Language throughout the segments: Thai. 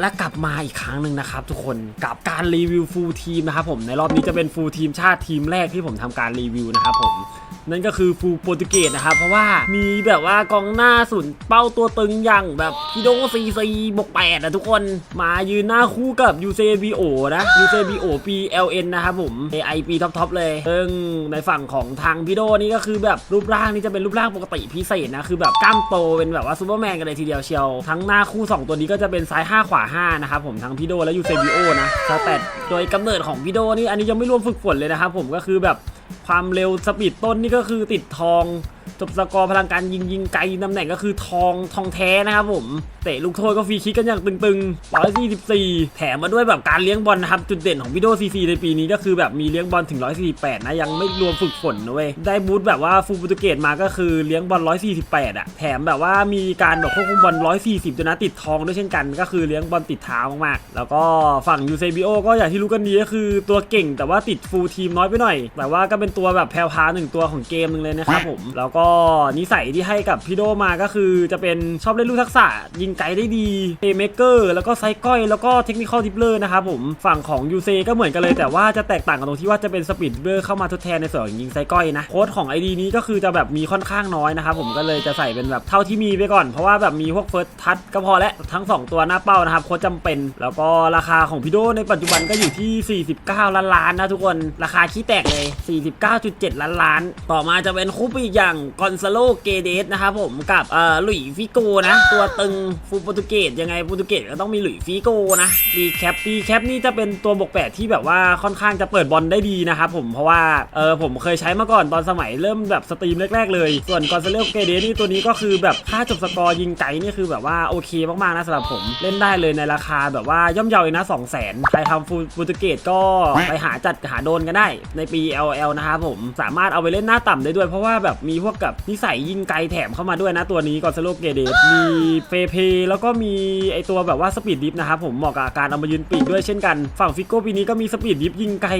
และกลับมาอีกครั้งหนึ่งนะครับทุกคนกับการรีวิวฟูลทีมนะครับผมในรอบนี้จะเป็นฟูลทีมชาติทีมแรกที่ผมทำการรีวิวนะครับผม นั่นก็คือฟูโปรตุเกสนะครับ เพราะว่ามีแบบว่ากองหน้าสุนเป้าตัวตึงอย่างแบบพิโดซีซีบกแปดนะทุกคนมายืนหน้าคู่กับยูเซบีโอนะยูเซบีโอปีเอลเอ็นนะครับผม AI ปีท็อปๆเลยซึ่งในฝั่งของทางพิโดนี่ก็คือแบบรูปร่างนี่จะเป็นรูปร่างปกติพิเศษนะคือแบบกล้ามโตเป็นแบบว่าซูเปอร์แมนกันเลยทีเดียวเชียว ทั้งหน้าคู่ 2 ตัวนี้ก็จะเป็นซ้าย 5 ขวา 5 นะครับผมทั้งพิโดและยูเซบีโอนะสแตทโดยกำเนิดของพิโดนี่อันนี้ยังไม่รวมฝึกฝนเลยนะครับผมก็คือแบบ ความเร็วสปีดต้นนี่ก็คือติดทอง จบสกอร์พลังการยิงยิงไกลตำแหน่งก็คือทองทองแท้นะครับผม เตะลูกโทษก็ฟรีคิกกันอย่างตึงๆ144 แถมมาด้วยแบบการเลี้ยงบอลนะครับ จุดเด่นของวิดโอซีซีในปีนี้ก็คือแบบมีเลี้ยงบอลถึง 148 นะ ยังไม่รวมฝึกฝนนะเว้ย ได้บูทแบบว่าฟูลโปรตุเกสมาก็คือเลี้ยงบอล 148 อะ แถมแบบว่ามีการแบบควบคุมบอล 140ด้วยนะติดทองด้วยเช่นกัน ก็คือเลี้ยงบอลติดเท้ามากๆ แล้วก็ฝั่งยูเซบิโอก็อย่างที่รู้กันดีก็คือตัวเก่งแต่ว่าติดฟูลทีมน้อยไปหน่อย แต่ว่าก็เป็นตัวแบบแพรวพาหนึ่งตัวของเกมหนึ่งเลยนะครับผม แล้วก็นิสัยที่ให้กับพี่โดมาก็คือจะเป็นชอบเล่นลูกทักษะ ยิงไกลได้ดีเ a เมเกอร์แล้วก็ไซก้อยแล้วก็เทคนิคอลดิปเลอร์นะครับผมฝั่งของยูเซก็เหมือนกันเลยแต่ว่าจะแตกต่างกันตรงที่ว่าจะเป็นสปีดดิเลอร์เข้ามาทดแทนในส่วนของยิงไซก้อยนะโค้ดของ ID นี้ก็คือจะแบบมีค่อนข้างน้อยนะครับผมก็เลยจะใส่เป็นแบบเท่าที่มีไปก่อน เพราะว่าแบบมีพวกเฟิร์สทัชก็พอแล้วทั้ง 2 ตัวหน้าเป้านะครับโค้ดจำเป็น แล้วก็ราคาของพี่โดในปัจจุบันก็อยู่ที่ 49 ล้านล้านนะทุกคนราคาขี้แตกเลย 49.7 ล้านล้าน ต่อมาจะเป็นคู่ปีกอย่างกอนซาโลเกเดสนะครับผมกับเอ่อหลุยฟิโกนะ ตัวตึงฟูโปรตุเกสยังไงโปรตุเกสก็ต้องมีหลุยฟิโกนะปีแคปปีแคปนี่จะเป็นตัวบกแปดที่แบบว่าค่อนข้างจะเปิดบอลได้ดีนะครับผมเพราะว่าเออผมเคยใช้มาก่อนตอนสมัยเริ่มแบบสตรีมแรก ๆ เลย ส่วนกอนซาโลเกเดสนี่ตัวนี้ก็คือแบบค่าจบสกอร์ยิงไกลนี่คือแบบว่าโอเคมากๆนะสำหรับผมเล่นได้เลยในราคาแบบว่าย่อมเยาเลยนะ2 0 0 0 0 0ใครทำฟูโปรตุเกสก็ไปหาจัดหาโดนกันได้ในปี LL นะครับผมสามารถเอาไปเล่นหน้าต่ำได้ด้วยเพราะว่าแบบมีพวกกับนิสัยยิงไกลแถมเข้ามาด้วยนะตัวนี้กอนซาโลเกเดสมีเฟเพแล้วก็มีไอตัวแบบว่าสปีดดิฟนะครับผมเหมาะกับการเอามายืนปีกด้วยเช่นกัน ฝั่งฟิโก้ปีนี้ก็มีสปีดดิฟยิงไกล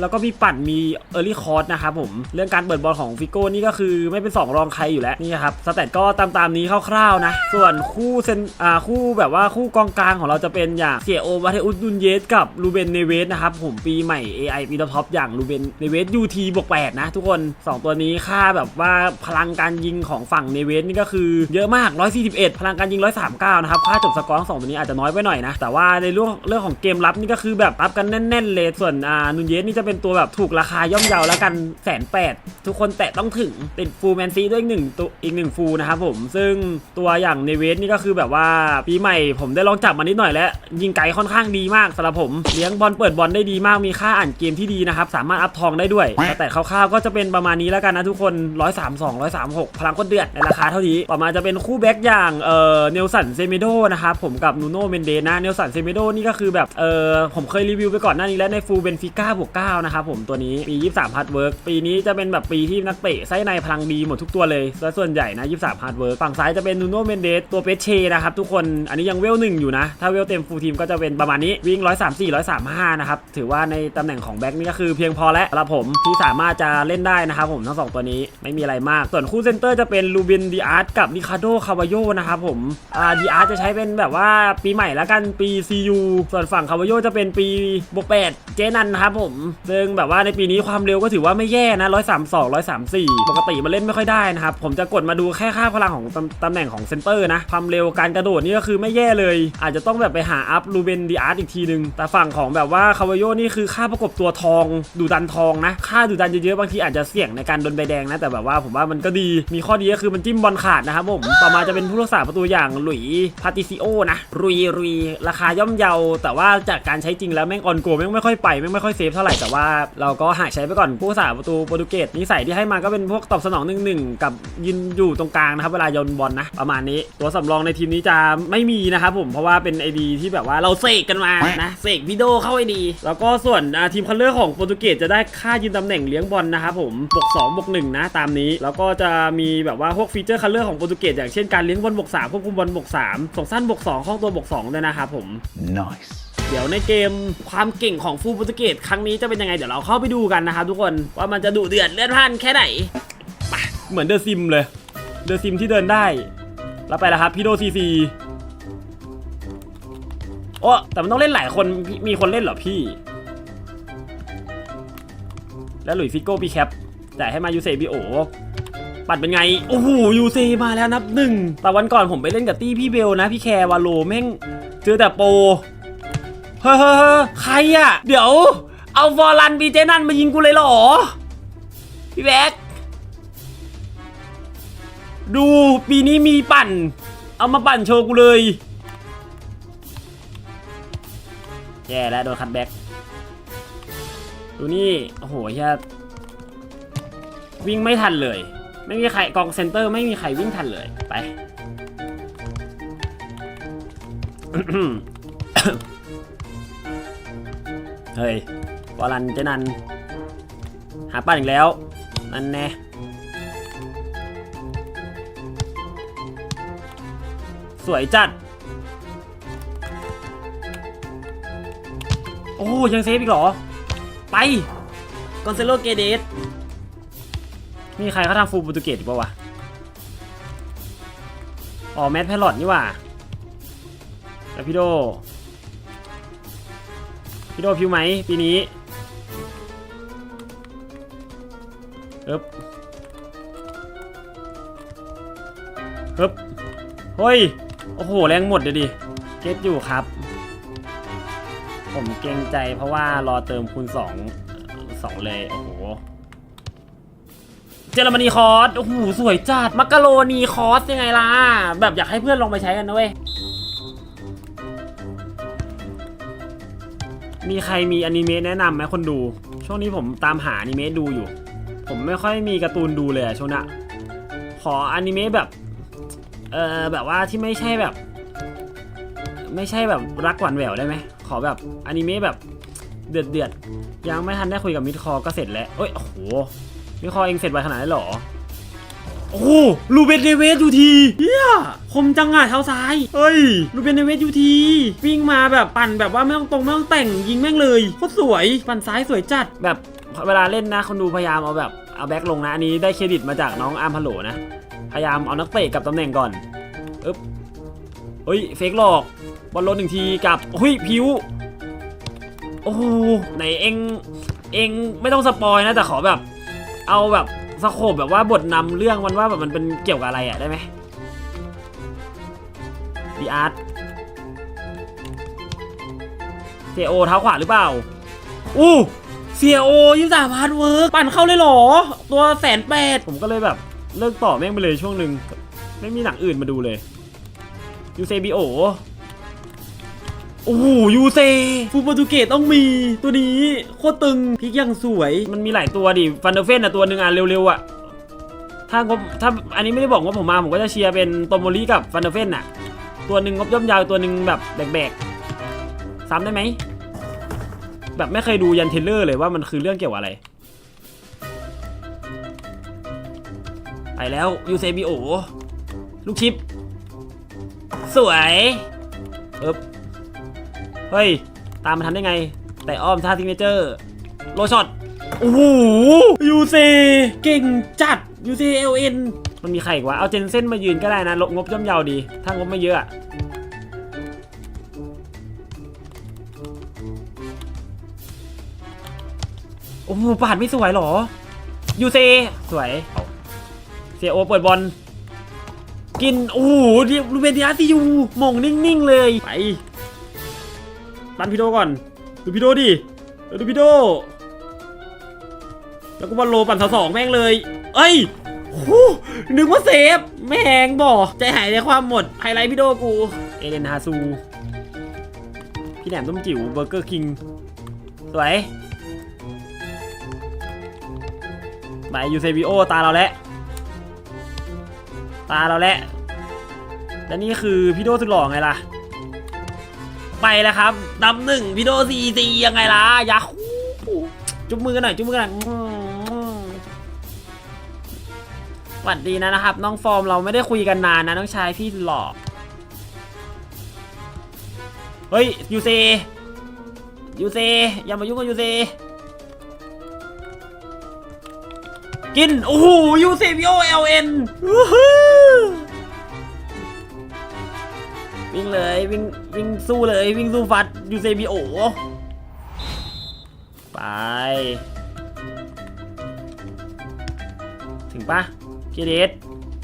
แล้วก็มีปั่นมีเออร์ลี่คอร์สนะครับผมเรื่องการเปิดบอลของฟิโก้นี่ก็คือไม่เป็น 2 รองใครอยู่แล้วนี่ครับสแตทก็ตามตามนี้คร่าวๆนะ ส่วนคู่เซนอ่าคู่แบบว่าคู่กองกลางของเราจะเป็นอย่างเสียโอวาเทอุสดุนเยสกับลูเบนเนเวสนะครับผมปีใหม่ AI ปีท็อปอย่างลูเบนเนเวสยูทีบวก8นะทุกคน 2 ตัวนี้ค่าแบบว่าพลัลังการยิงของฝั่งเนเวสนี่ก็คือเยอะมาก 141 พลังการยิง 139 นะครับ ค่าจบสกอร์ทั้งสองตัวนี้อาจจะน้อยไปหน่อยนะ แต่ว่าในเรื่องเรื่องของเกมรับนี่ก็คือแบบรับกันแน่นๆเลย ส่วนอ่านุนเยสนี่จะเป็นตัวแบบถูกราคาย่อมเยาแล้วกันแสนแปดทุกคนแตะต้องถึงติดฟูลแมนซีด้วยอีกหนึ่งตัวอีกหนึ่งฟูลนะครับผม ซึ่งตัวอย่างเนเวสนี่ก็คือแบบว่าปีใหม่ผมได้ลองจับมานิดหน่อยแล้ว ยิงไกลค่อนข้างดีมากสำหรับผมเลี้ยงบอลเปิดบอลได้ดีมากมีค่าอ่านเกมที่ดีนะครับสามารถอัพทองได้ด้วยแต่คร่าวๆก็จะเป็นประมาณนี้แล้วกันนะทุกคน132 136 พลังโคตรเดือดในราคาเท่านี้ ต่อมาจะเป็นคู่แบ็กอย่างเอ่อเนลสันเซเมโดนะครับผมกับนูโนเมนเดนะเนลสันเซเมโดนี่ก็คือแบบเออผมเคยรีวิวไปก่อนหน้านี้แล้วในฟูเบนฟิก้าบวก9นะครับผมตัวนี้ปี 23ฮาร์ดเวิร์กปีนี้จะเป็นแบบปีที่นักเตะไส้ในพลังดีหมดทุกตัวเลยและส่วนใหญ่นะ 23ฮาร์ดเวิร์กฝั่งซ้ายจะเป็นนูโนเมนเดสตัวเปเช่นะครับทุกคนอันนี้ยังเวลหนึ่งอยู่นะ ถ้าเวลเต็มฟูลทีมก็จะเป็นประมาณนี้วิ่ง 134 135 นะครับถือว่าในตำแหน่งของแบ็กนี่ก็คือเพียงพอแล้วสำหรับผมที่สามารถจะเล่นได้นะครับผมทั้งสองตัวนี้ไม่มีอะไรมากส่วนคู่เซนเตอร์จะเป็นลูบินดีอาร์ตกับริคาโดคาวาโยนะครับผมอ่าดีอาร์ตจะใช้เป็นแบบว่าปีใหม่แล้วกันปี CU ส่วนฝั่งคาวาโยจะเป็นปีบวก8เจนันครับผมซึ่งแบบว่าในปีนี้ความเร็วก็ถือว่าไม่แย่นะ132 134ปกติมันเล่นไม่ค่อยได้นะครับ ผมจะกดมาดูแค่ค่าพลังของตำตำแหน่งของเซนเตอร์นะความเร็วการกระโดดนี่ก็คือไม่แย่เลย อาจจะต้องแบบไปหาอัพลูเบนดีอาร์ตอีกทีนึง แต่ฝั่งของแบบว่าคาวาโยนี่คือค่าประกบตัวทองดูดันทองนะ ค่าดูดันเยอะๆบางทีอาจจะเสี่ยงในการโดนใบแดงนะแต่แบบว่าผมว่ามันก็ดีมีข้อดีก็คือมันจิ้มบอลขาดนะครับผมต่อมาจะเป็นผู้รักษาประตูอย่างหลุยพาติซิโอนะรุยรุยราคาย่อมเยา แต่ว่าจากการใช้จริงแล้วแม่งออนโกแม่งไม่ค่อยไปแม่งไม่ค่อยเซฟเท่าไหร่แต่ว่าเราก็หาใช้ไปก่อนผู้รักษาประตูโปรตุเกสนิสัยที่ให้มาก็เป็นพวกตอบสนองหนึ่งหนึ่งกับยืนอยู่ตรงกลางนะครับเวลายนบอลนะประมาณนี้ตัวสำรองในทีมนี้จะไม่มีนะครับผมเพราะว่าเป็นไอดีที่แบบว่าเราเสกกันมานะเสกวิดีโอเข้าไอดีแล้วก็ส่วนทีมคัลเลอร์ของโปรตุเกสจะได้ค่ายืนตำแหน่งเลี้ยงบอลนะครับผมบวก2บวก1นะตามนี้แล้วก็จะมีแบบว่าพวกฟีเจอร์คัลเลอร์ของโปรตุเกสอย่างเช่นการเลี้ยงบอลบวก3ควบคุมบอลบวก3ส่งสั้นบวก2ข้องตัวบวก2ด้วยนะครับผม Nice. เดี๋ยวในเกมความเก่งของฟูลโปรตุเกสครั้งนี้จะเป็นยังไงเดี๋ยวเราเข้าไปดูกันนะครับทุกคนว่ามันจะดุเดือดเลือดพล่านแค่ไหนไปเหมือนเดอะซิมเลยเดอะซิมที่เดินได้แล้วไปแล้วครับพี่โดซีซีโอ้แต่มันต้องเล่นหลายคนพี่มีคนเล่นเหรอพี่ แล้วหลุยส์ฟิโก้ปีแคปจ่ายให้มายูเซบิโอ ปัดเป็นไง โอ้โหยูเซมาแล้วนับหนึ่งแต่วันก่อนผมไปเล่นกับตี้พี่เบลนะ พี่แคร์วาโลแม่งเจอแต่โปรเฮ้อใครอะเดี๋ยว เอาฟอร์รันบีเจนันมายิงกูเลยเหรอ พี่แบ็กดูปีนี้มีปั่น เอามาปั่นโชว์กูเลยแย่แล้วโดนคัตแบ็กดูนี่ โอ้โหแค่วิ่งไม่ทันเลย ไม่มีใครกองเซนเตอร์ไม่มีใครวิ่งทันเลย ไป เฮ้ยวอลันเจนัน หาปั้นอีกแล้ว นั่นแน่สวยจัด โอ้ยังเซฟอีกเหรอ ไป กอนเซโลเกเดส มีใครเขาทำฟูลโปรตุเกสอีกปะวะ อ๋อแมทแพลอตนี่ว่าแล้วพี่โด พี่โดพิวไหมปีนี้เอ๊บเอ๊บเฮ้ย โอ้โห แรงหมดเดี๋ยวดิ เก็ตอยู่ครับ ผมเกรงใจเพราะว่ารอเติมคูณสองสองเลย โอ้โห จอรมนีคอร์สโอ้โหสวยจัดมักกะโรนีคอร์สยังไงล่ะ แบบอยากให้เพื่อนลองไปใช้กันนะเว้ย มีใครมีอนิเมะแนะนำไหมคนดู ช่วงนี้ผมตามหาอนิเมะดูอยู่ ผมไม่ค่อยมีการ์ตูนดูเลยอะช่วงนี้ขออนิเมะแบบ เออแบบว่าที่ไม่ใช่แบบ ไม่ใช่แบบรักหวานแหววได้ไหม ขอแบบอนิเมะแบบเดือดเดือดยังไม่ทันได้คุยกับมิดคอก็เสร็จแล้วเอ้ยโอ้โห มิดคอเองเสร็จไวขนาดนั้นหรอ โอ้โหลูเบนเดเวสยูทีเฮียคมจังอะเท้าซ้าย เฮ้ย ลูเบนเดเวสยูทีวิ่งมาแบบปั่นแบบว่าไม่ต้องตรงไม่ต้องแต่งยิงแม่งเลยโคตรสวย ปั่นซ้ายสวยจัดแบบเวลาเล่นนะคนดูพยายามเอาแบบเอาแบ็คลงนะอันนี้ได้เครดิตมาจากน้องอาร์มพะโหลนะ พยายามเอานักเตะกับตำแหน่งก่อนอึ๊บเฮ้ยเฟกหลอกบอลลนหนึ่งทีกับเฮ้ยพิวโอ้โหไหนเองเองไม่ต้องสปอยนะแต่ขอแบบ เอาแบบสโคบแบบว่าบทนำเรื่องมันว่าแบบมันเป็นเกี่ยวกับอะไรอะได้ไหมดีอาร์ตเซโอเท้าขวาหรือเปล่า อู้เซียโอยี่สามพาร์ดเวิร์กปั่นเข้าเลยหรอ ตัวแสนแปดผมก็เลยแบบเลิกต่อแม่งไปเลยช่วงหนึ่ง ไม่มีหนังอื่นมาดูเลยยูเซบิโอ โอ้โหยูเซฟูโปรตุเกสต้องมีตัวนี้โคตรตึงพลิกยังสวยมันมีหลายตัวดิฟันเดอร์เฟนอะตัวหนึ่งอะเร็วๆอะถ้างบถ้าอันนี้ไม่ได้บอกว่าผมมาผมก็จะเชียร์เป็นโตโมริกับฟันเดอร์เฟนอะ ตัวหนึ่งงบย่อมยาวตัวหนึ่งแบบแบกๆซ้ำได้ไหมแบบไม่เคยดูยันเทเลอร์เลยว่ามันคือเรื่องเกี่ยวอะไรไปแล้วยูเซบิโอลูกชิป สวยเอ๊บ เฮ้ย ตามมาทันได้ไง แต่อ้อมท่าซิงเนเจอร์ โลช็อตโอ้โหยูเซเก่งจัดยูเซเอลเอ็นมันมีใครอีกวะ เอาเจนเซ่นมายืนก็ได้นะลดงบย่อมเยาวดี ถ้างบไม่เยอะอะโอ้โหปาดไม่สวยเหรอยูเซสวยเซโอเปิดบอล กิน โอ้โหเดียรูเบนดิอาซิยูมงนิ่ง ๆ เลย ไป ปันพี่โดก่อน ดูพี่โดดิดูพี่โด แล้วก็บอลโลปั่นสองแม่งเลย เอ้ยโอ้หนึกว่าเซฟ แม่งบ่ใจหายในความหมด ไฮไลท์พี่โดกู เอเลนฮาซู พี่แหนมต้มจิ๋วเบอร์เกอร์คิง สวยไปยูเซบิโอตาเราแล้ว ตาเราแล้วและนี่คือพี่โดสุดหล่อไงล่ะ ไปแล้วครับดำหนึ่งพี่โดซีซียังไงล่ะยาคูจุบมือกันหน่อยจุบมือกันหน่อยสวัสดีนะนะครับ น้องฟอร์มเราไม่ได้คุยกันนานนะน้องชายพี่หล่อเฮ้ยยูเซยูเซอย่ามายุ่งกับยูเซกิน โอ้โหยูเซบิโอเอลเอ็นวิ่งเลยวิ่ง วิ่งสู้เลยวิ่งสู้ฟัดยูเซบิโอไป ถึงปะเกเดส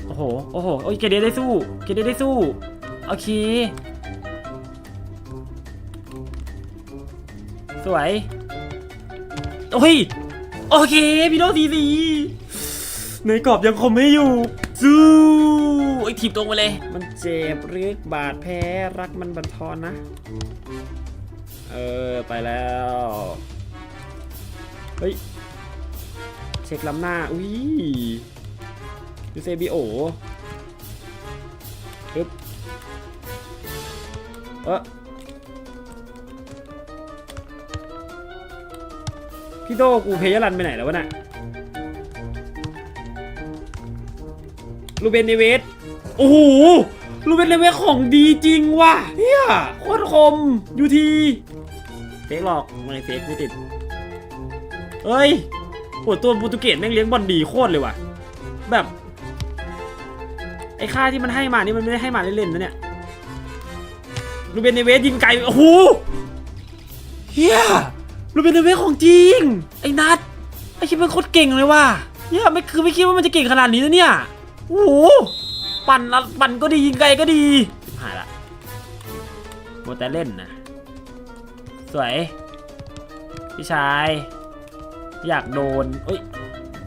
โอ้โหโอ้โหโอ้ยเกเดสได้สู้เกเดสได้สู้โอเคสวยโอ้ยโอเคพี่โนทีสีในกรอบยังคมให้อยู่ สู้ไอ้ถีบตรงไปเลย มันเจ็บรึกบาดแพ้รักมันบันทอนนะ เออ ไปแล้ว เฮ้ย เช็คล้ำหน้า อุ้ยยูเซบิโอฮึบเออพี่โตกูเพยรันไปไหนแล้ววะน่ะ ลูเบนเนเวสโอ้โหลูเบนเนเวสของดีจริงว่ะเฮียโคตรคมยูทีเฟกหรอกไม่เฟกไม่ติดเฮ้ยโหตัวโปรตุเกสแม่งเลี้ยงบอลดีโคตรเลยว่ะ แบบ ไอ้ค่าที่มันให้มานี่มันไม่ได้ให้มาเล่นๆนะเนี่ยลูเบนเนเวสยิงไกลโอ้โหเฮียลูเบนเนเวสของจริง ไอ้นัทไอ้คิดมันโคตรเก่งเลยว่ะเฮียไม่คือไม่คิดว่ามันจะเก่งขนาดนี้นะเนี่ย โอ้โหปั่นละปั่นก็ดียิงไกลก็ดีหายละโมแต่เล่นนะสวย พี่ชาย อยากโดนเอ้ย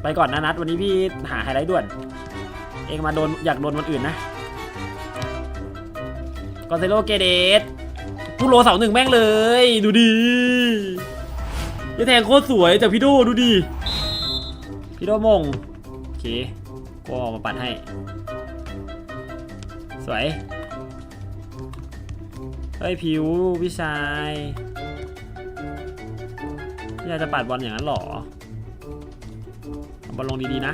ไปก่อนนะนัด วันนี้พี่หาไฮไลท์ด่วน เองมาโดนอยากโดนวันอื่นนะกอนเซโลเกเดสผู้โลเสาหนึ่งแม่งเลย ดูดีจะแทงโคตรสวยจากพี่โดดูดี พี่โดมง โอเค ก็ออกมาปัดให้ สวย เฮ้ยผิวพี่ชายพี่ชายจะปัดบอลอย่างนั้นหรอบอลลงดีๆนะ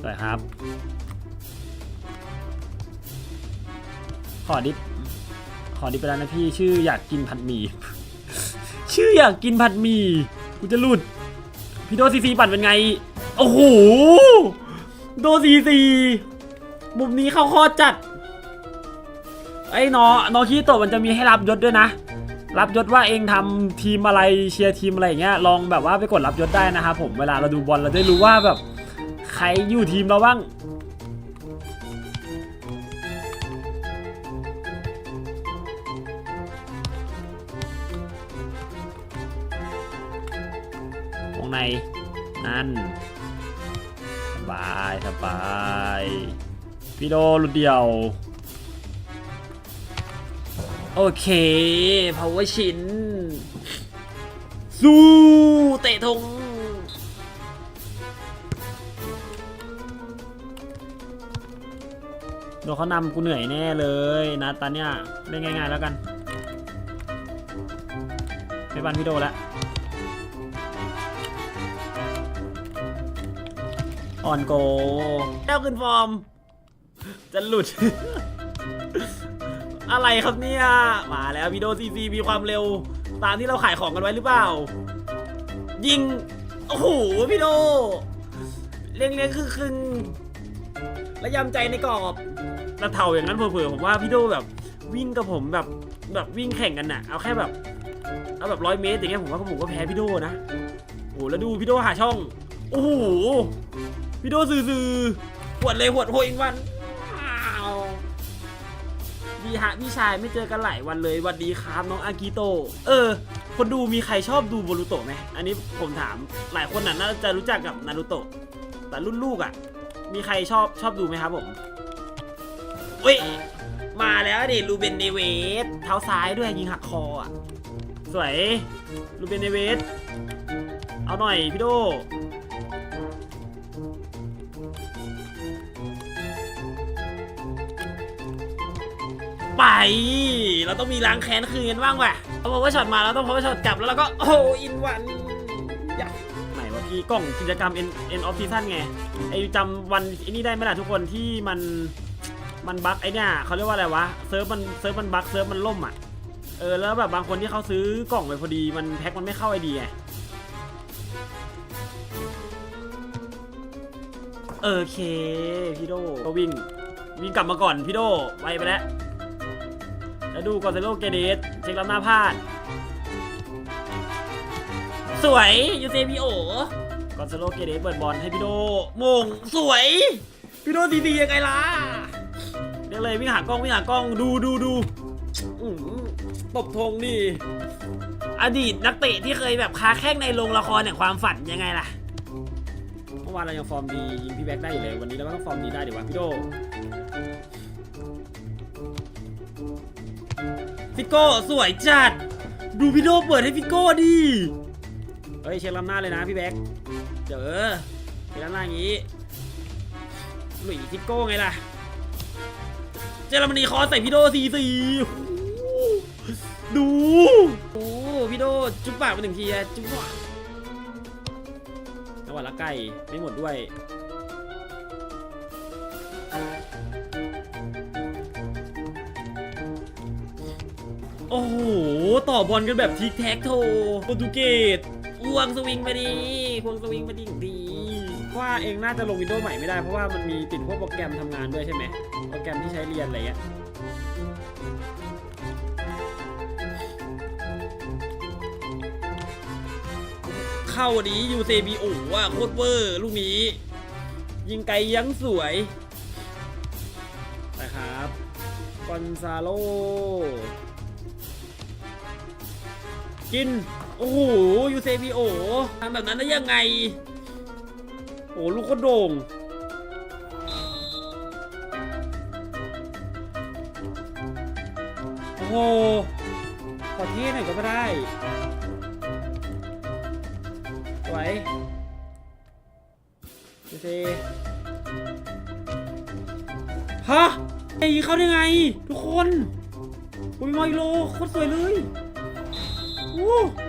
สวยครับ ขอดิฟขอดิฟไปแล้วนะพี่ชื่ออยากกินผัดหมี่ ชื่ออยากกินผัดหมี่ กูจะหลุด พี่โดซีซีปั่นเป็นไง โอ้โห โดซีซีมุมนี้เข้าข้อจัด ไอ้นอนอคิโตะมันจะมีให้รับยศด้วยนะ รับยศว่าเองทำทีมอะไรเชียร์ทีมอะไรอย่างเงี้ย ลองแบบว่าไปกดรับยศได้นะครับผม เวลาเราดูบอลเราได้รู้ว่าแบบใครอยู่ทีมเราบ้าง วงในนั่นสบายสบายพี่โดหลุดเดียว โอเค power ชินสู้เตะธงโดนเขานำกูเหนื่อยแน่เลยนะตอนเนี้ยเล่นง่ายๆแล้วกันไม่บันพี่โดแล้ว ออนโกแก้วขึ้นฟอร์ม จะหลุด อะไรครับเนี่ย มาแล้ววิดีโอซีซีมีความเร็ว ตามที่เราขายของกันไว้หรือเปล่า ยิง โอ้โหพี่โดเลี้ยงเลี้ยงคือคึงและยำใจในกรอบแล้วเท่าอย่างนั้นเผื่อๆผมว่าพี่โดแบบวิ่งกับผมแบบแบบวิ่งแข่งกันน่ะ เอาแค่แบบเอาแบบร้อยเมตรอย่างเงี้ยผมว่าผมก็แพ้พี่โดนะ โอ้โหแล้วดูพี่โดหาช่อง โอ้โห พี่โดซื่อๆหวดเลยหวดโฮอินวันว้าวดีฮะพี่ชายไม่เจอกันหลายวันเลยวันดีครับน้องอากิโตะเออ คนดูมีใครชอบดูโบรูโตะไหมอันนี้ผมถามหลายคนน่ะน่าจะรู้จักกับนารูโตะแต่รุ่นลูกอะ มีใครชอบชอบดูไหมครับผมเฮ้ยมาแล้วดิลูเบนเนเวสเท้าซ้ายด้วยยิงหักคออะ สวยลูเบนเนเวสเอาหน่อยพี่โด ไป เราต้องมีล้างแค้นคืนกันบ้างว่ะเอาพอว่าช็อตมาแล้วต้องพอว่าช็อตกลับแล้วเราก็โอ้อินวันอยากไหนวะพี่กล่องกิจกรรม N N of Season ไงไอจำวันไอนี่ได้ไหมล่ะทุกคนที่มันมันบั๊กไอเนี่ยเขาเรียกว่าอะไรวะเซิร์ฟมันเซิร์ฟมันบั๊กเซิร์ฟมันล่มอะเออแล้วแบบบางคนที่เขาซื้อกล่องไปพอดีมันแพ็คมันไม่เข้าไอดีไงโอเคพี่โดก็วิ่งวิ่งกลับมาก่อนพี่โดไวไปแล้ว แล้วดูกอนเซโลเกเดสเช็คล้ำหน้าพลาด สวยยูเซพีโอกอนเซโลเกเดสเปิดบอลให้พี่โดมงสวย พี่โดดีๆยังไงล่ะเดี๋ยวเลยวิ่งหากล้องวิ่งหากล้องดูดูดูอื้อหือตบธงดิอดีตนักเตะที่เคยแบบค้าแข้งในโรงละครแห่งความฝันยังไงล่ะ เมื่อวานเรายังฟอร์มดียิงพี่แบ็กได้อยู่เลยวันนี้เราก็ต้องฟอร์มดีได้เดี๋ยววะพี่โด ฟิโก้สวยจัด ดูพี่โดเปิดให้ฟิโก้ดิเฮ้ยเช็คล้ำหน้าเลยนะพี่แบ็กเดี๋ยวเออเช็คล้ำหน้าอย่างงี้หลุยฟิโก้ไงล่ะ เจอรมนีคอใส่พี่โดสี่สี่ดูโอ้พี่โดจุ๊บปากไปหนึ่งทีอะจุ๊บปากจังหวัดละไก่ไม่หมดด้วย ต่อบอลกันแบบทิกแท็กโทโปรตุเกสควงสวิงมาดีควงสวิงมาดีดี ว่าเองน่าจะลงวินโดว์ใหม่ไม่ได้เพราะว่ามันมีติดพวกโปรแกรมทำงานด้วยใช่ไหมโปรแกรมที่ใช้เรียนอะไรเงี้ยเข้าดียูเซบีโอว่าโคตรเวอร์ลูกนี้ ยิงไกลยังสวยนะครับกอนซาโล กิน โอ้โหยูเซบีโอทำแบบนั้นได้ยังไง โอ้ลูกโคตรโด่งโอ้โหขอเท่หน่อยก็ไม่ได้สวยดูสิฮะไอ้เข้าได้ไง ทุกคนโอ้ยมอยโลโคตรสวยเลย โอ้